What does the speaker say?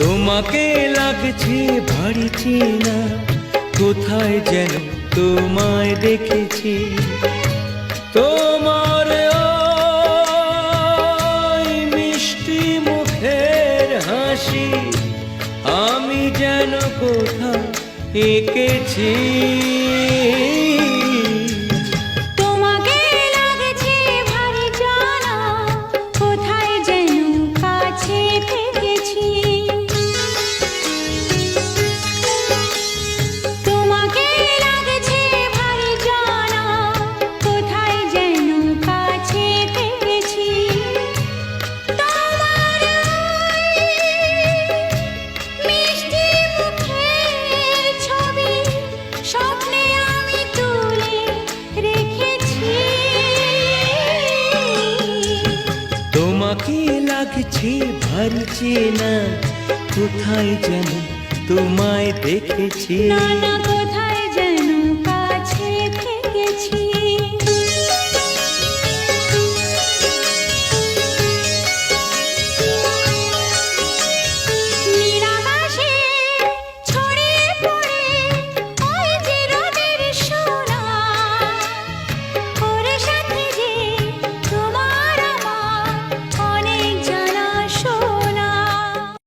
তোমাকে লাগছে ভারী চেনা কোথায় যেন তোমায় দেখেছি। তোমার মিষ্টি মুখের হাসি আমি যেন কোথাও এঁকেছি। তোমাকে লাগছে না। কোথায় যেন তোমায় দেখেছি। নানা